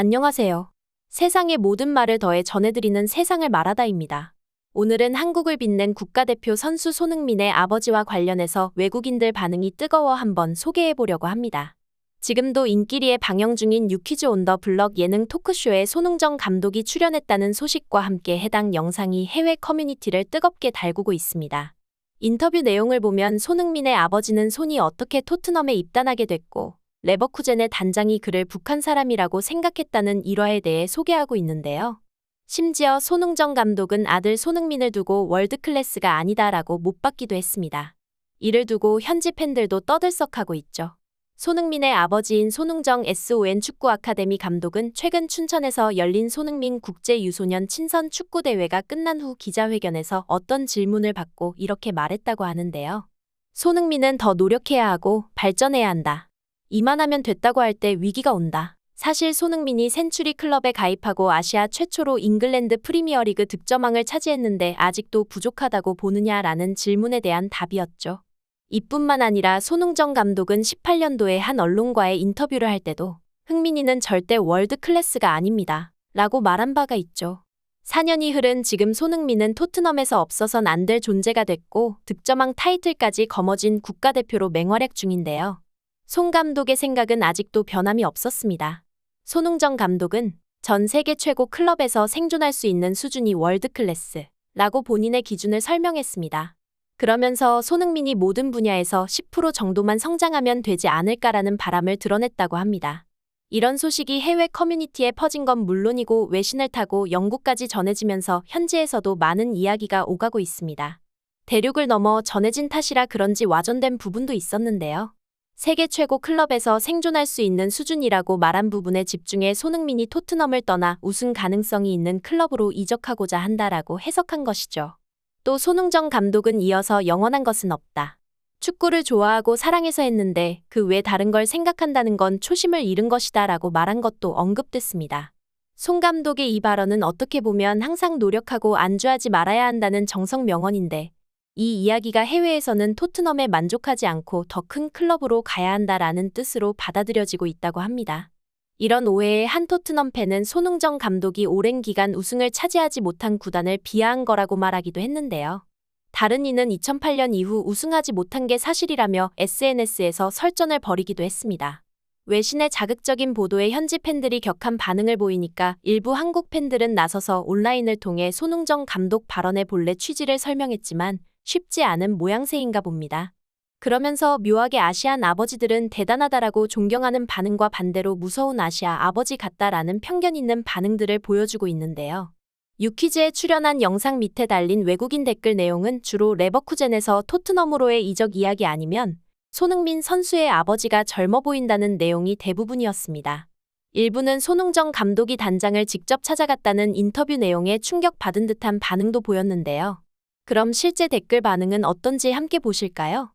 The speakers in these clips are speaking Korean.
안녕하세요. 세상의 모든 말을 더해 전해드리는 세상을 말하다입니다. 오늘은 한국을 빛낸 국가대표 선수 손흥민의 아버지와 관련해서 외국인들 반응이 뜨거워 한번 소개해 보려고 합니다. 지금도 인기리에 방영 중인 유퀴즈 온 더 블럭 예능 토크쇼에 손흥정 감독이 출연했다는 소식과 함께 해당 영상이 해외 커뮤니티를 뜨겁게 달구고 있습니다. 인터뷰 내용을 보면 손흥민의 아버지는 손이 어떻게 토트넘에 입단하게 됐고 레버쿠젠의 단장이 그를 북한 사람이라고 생각했다는 일화에 대해 소개하고 있는데요. 심지어 손흥정 감독은 아들 손흥민을 두고 월드클래스가 아니다라고 못 받기도 했습니다. 이를 두고 현지 팬들도 떠들썩하고 있죠. 손흥민의 아버지인 손흥정 SON 축구 아카데미 감독은 최근 춘천에서 열린 손흥민 국제 유소년 친선 축구 대회가 끝난 후 기자회견에서 어떤 질문을 받고 이렇게 말했다고 하는데요. 손흥민은 더 노력해야 하고 발전해야 한다. 이만하면 됐다고 할 때 위기가 온다. 사실 손흥민이 센츄리 클럽에 가입하고 아시아 최초로 잉글랜드 프리미어리그 득점왕을 차지했는데 아직도 부족하다고 보느냐라는 질문에 대한 답이었죠. 이뿐만 아니라 손흥정 감독은 18년도에 한 언론과의 인터뷰를 할 때도 흥민이는 절대 월드 클래스가 아닙니다. 라고 말한 바가 있죠. 4년이 흐른 지금 손흥민은 토트넘에서 없어선 안 될 존재가 됐고 득점왕 타이틀까지 거머쥔 국가대표로 맹활약 중인데요. 송 감독의 생각은 아직도 변함이 없었습니다. 손흥정 감독은 전 세계 최고 클럽에서 생존할 수 있는 수준이 월드 클래스라고 본인의 기준을 설명했습니다. 그러면서 손흥민이 모든 분야에서 10% 정도만 성장하면 되지 않을까라는 바람을 드러냈다고 합니다. 이런 소식이 해외 커뮤니티에 퍼진 건 물론이고 외신을 타고 영국까지 전해지면서 현지에서도 많은 이야기가 오가고 있습니다. 대륙을 넘어 전해진 탓이라 그런지 와전된 부분도 있었는데요. 세계 최고 클럽에서 생존할 수 있는 수준이라고 말한 부분에 집중해 손흥민이 토트넘을 떠나 우승 가능성이 있는 클럽으로 이적하고자 한다라고 해석한 것이죠. 또 손흥정 감독은 이어서 영원한 것은 없다. 축구를 좋아하고 사랑해서 했는데 그 외 다른 걸 생각한다는 건 초심을 잃은 것이다 라고 말한 것도 언급됐습니다. 송 감독의 이 발언은 어떻게 보면 항상 노력하고 안주하지 말아야 한다는 정석 명언인데 이 이야기가 해외에서는 토트넘에 만족하지 않고 더 큰 클럽으로 가야 한다라는 뜻으로 받아들여지고 있다고 합니다. 이런 오해에 한 토트넘 팬은 손흥정 감독이 오랜 기간 우승을 차지하지 못한 구단을 비하한 거라고 말하기도 했는데요. 다른 이는 2008년 이후 우승하지 못한 게 사실이라며 SNS에서 설전을 벌이기도 했습니다. 외신의 자극적인 보도에 현지 팬들이 격한 반응을 보이니까 일부 한국 팬들은 나서서 온라인을 통해 손흥정 감독 발언의 본래 취지를 설명했지만 쉽지 않은 모양새인가 봅니다. 그러면서 묘하게 아시안 아버지들은 대단하다라고 존경하는 반응과 반대로 무서운 아시아 아버지 같다라는 편견 있는 반응들을 보여주고 있는데요. 유퀴즈에 출연한 영상 밑에 달린 외국인 댓글 내용은 주로 레버쿠젠에서 토트넘으로의 이적 이야기 아니면 손흥민 선수의 아버지가 젊어 보인다는 내용이 대부분이었습니다. 일부는 손흥정 감독이 단장을 직접 찾아갔다는 인터뷰 내용에 충격받은 듯한 반응도 보였는데요. 그럼 실제 댓글 반응은 어떤지 함께 보실까요?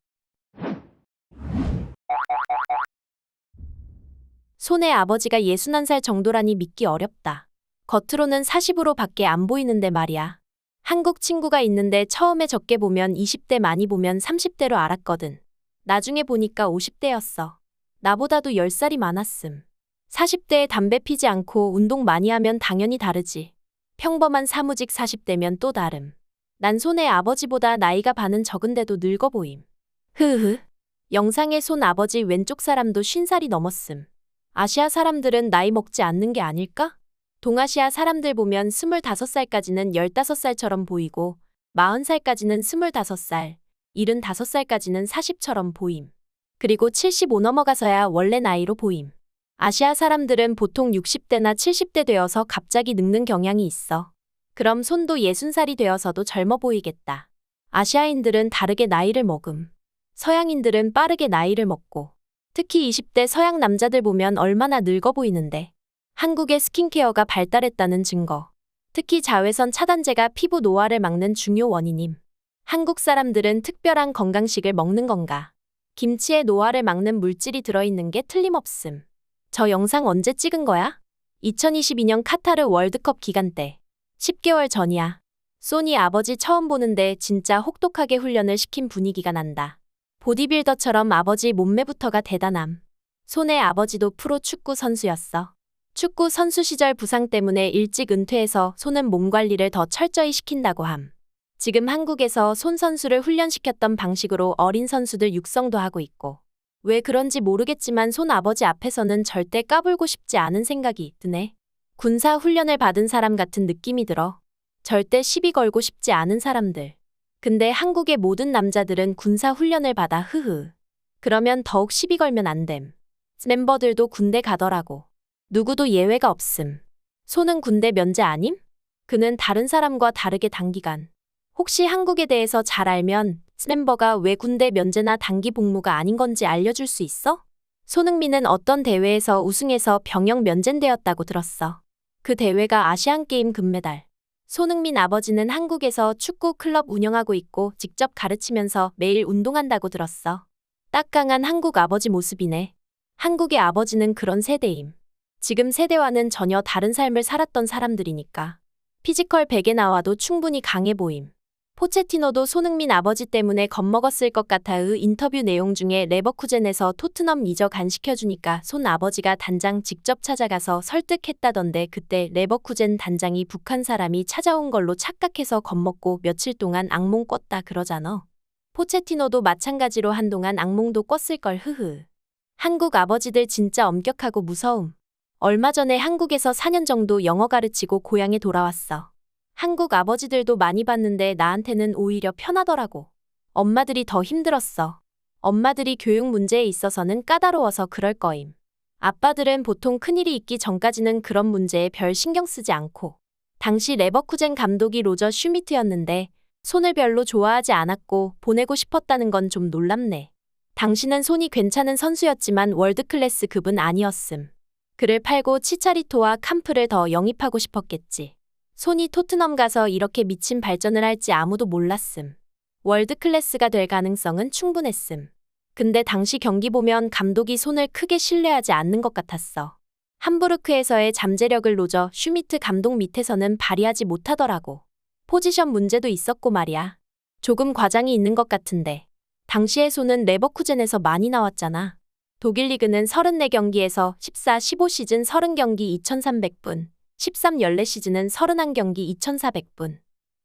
손의 아버지가 61살 정도라니 믿기 어렵다. 겉으로는 40으로 밖에 안 보이는데 말이야. 한국 친구가 있는데 처음에 적게 보면 20대 많이 보면 30대로 알았거든. 나중에 보니까 50대였어. 나보다도 10살이 많았음. 40대에 담배 피지 않고 운동 많이 하면 당연히 다르지. 평범한 사무직 40대면 또 다름. 난 손의 아버지보다 나이가 반은 적은데도 늙어 보임. 흐흐. 영상의 손 아버지 왼쪽 사람도 50살이 넘었음. 아시아 사람들은 나이 먹지 않는 게 아닐까? 동아시아 사람들 보면 25살까지는 15살처럼 보이고 40살까지는 25살, 75살까지는 40처럼 보임. 그리고 75 넘어가서야 원래 나이로 보임. 아시아 사람들은 보통 60대나 70대 되어서 갑자기 늙는 경향이 있어. 그럼 손도 60살이 되어서도 젊어 보이겠다. 아시아인들은 다르게 나이를 먹음. 서양인들은 빠르게 나이를 먹고. 특히 20대 서양 남자들 보면 얼마나 늙어 보이는데. 한국의 스킨케어가 발달했다는 증거. 특히 자외선 차단제가 피부 노화를 막는 중요 원인임. 한국 사람들은 특별한 건강식을 먹는 건가? 김치에 노화를 막는 물질이 들어있는 게 틀림없음. 저 영상 언제 찍은 거야? 2022년 카타르 월드컵 기간 때. 10개월 전이야. 소니 아버지 처음 보는데 진짜 혹독하게 훈련을 시킨 분위기가 난다. 보디빌더처럼 아버지 몸매부터가 대단함. 손의 아버지도 프로 축구 선수였어. 축구 선수 시절 부상 때문에 일찍 은퇴해서 손은 몸 관리를 더 철저히 시킨다고 함. 지금 한국에서 손 선수를 훈련시켰던 방식으로 어린 선수들 육성도 하고 있고. 왜 그런지 모르겠지만 손 아버지 앞에서는 절대 까불고 싶지 않은 생각이 드네. 군사 훈련을 받은 사람 같은 느낌이 들어. 절대 시비 걸고 싶지 않은 사람들. 근데 한국의 모든 남자들은 군사 훈련을 받아 흐흐. 그러면 더욱 시비 걸면 안 됨. 멤버들도 군대 가더라고. 누구도 예외가 없음. 손은 군대 면제 아님? 그는 다른 사람과 다르게 단기간. 혹시 한국에 대해서 잘 알면 멤버가 왜 군대 면제나 단기 복무가 아닌 건지 알려줄 수 있어? 손흥민은 어떤 대회에서 우승해서 병역 면제되었다고 들었어. 그 대회가 아시안게임 금메달. 손흥민 아버지는 한국에서 축구 클럽 운영하고 있고 직접 가르치면서 매일 운동한다고 들었어. 딱강한 한국 아버지 모습이네. 한국의 아버지는 그런 세대임. 지금 세대와는 전혀 다른 삶을 살았던 사람들이니까. 피지컬 100에 나와도 충분히 강해 보임. 포체티노도 손흥민 아버지 때문에 겁먹었을 것 같아의 인터뷰 내용 중에 레버쿠젠에서 토트넘 이적 안 시켜주니까 손 아버지가 단장 직접 찾아가서 설득했다던데 그때 레버쿠젠 단장이 북한 사람이 찾아온 걸로 착각해서 겁먹고 며칠 동안 악몽 꿨다 그러잖아. 포체티노도 마찬가지로 한동안 악몽도 꿨을 걸 흐흐. 한국 아버지들 진짜 엄격하고 무서움. 얼마 전에 한국에서 4년 정도 영어 가르치고 고향에 돌아왔어. 한국 아버지들도 많이 봤는데 나한테는 오히려 편하더라고. 엄마들이 더 힘들었어. 엄마들이 교육 문제에 있어서는 까다로워서 그럴 거임. 아빠들은 보통 큰일이 있기 전까지는 그런 문제에 별 신경 쓰지 않고. 당시 레버쿠젠 감독이 로저 슈미트였는데 손을 별로 좋아하지 않았고 보내고 싶었다는 건 좀 놀랍네. 당신은 손이 괜찮은 선수였지만 월드클래스 급은 아니었음. 그를 팔고 치차리토와 캄프를 더 영입하고 싶었겠지. 손이 토트넘 가서 이렇게 미친 발전을 할지 아무도 몰랐음. 월드 클래스가 될 가능성은 충분했음. 근데 당시 경기 보면 감독이 손을 크게 신뢰하지 않는 것 같았어. 함부르크에서의 잠재력을 로저 슈미트 감독 밑에서는 발휘하지 못하더라고. 포지션 문제도 있었고 말이야. 조금 과장이 있는 것 같은데. 당시의 손은 레버쿠젠에서 많이 나왔잖아. 독일 리그는 34경기에서 14, 15시즌 30경기 2300분, 13 14시즌은 31경기 2400분.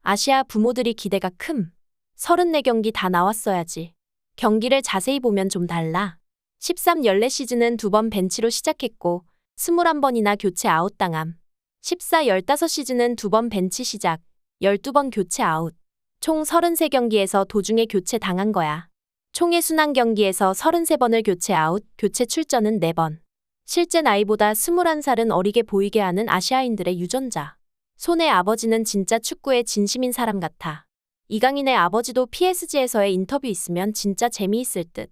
아시아 부모들이 기대가 큼. 34경기 다 나왔어야지. 경기를 자세히 보면 좀 달라. 13 14시즌은 두 번 벤치로 시작했고 21번이나 교체 아웃당함. 14 15 시즌은 두 번 벤치 시작, 12번 교체 아웃. 총 33경기에서 도중에 교체 당한 거야. 총의 순환 경기에서 33번을 교체 아웃, 교체 출전은 4번. 실제 나이보다 21살은 어리게 보이게 하는 아시아인들의 유전자. 손의 아버지는 진짜 축구에 진심인 사람 같아. 이강인의 아버지도 PSG에서의 인터뷰 있으면 진짜 재미있을 듯.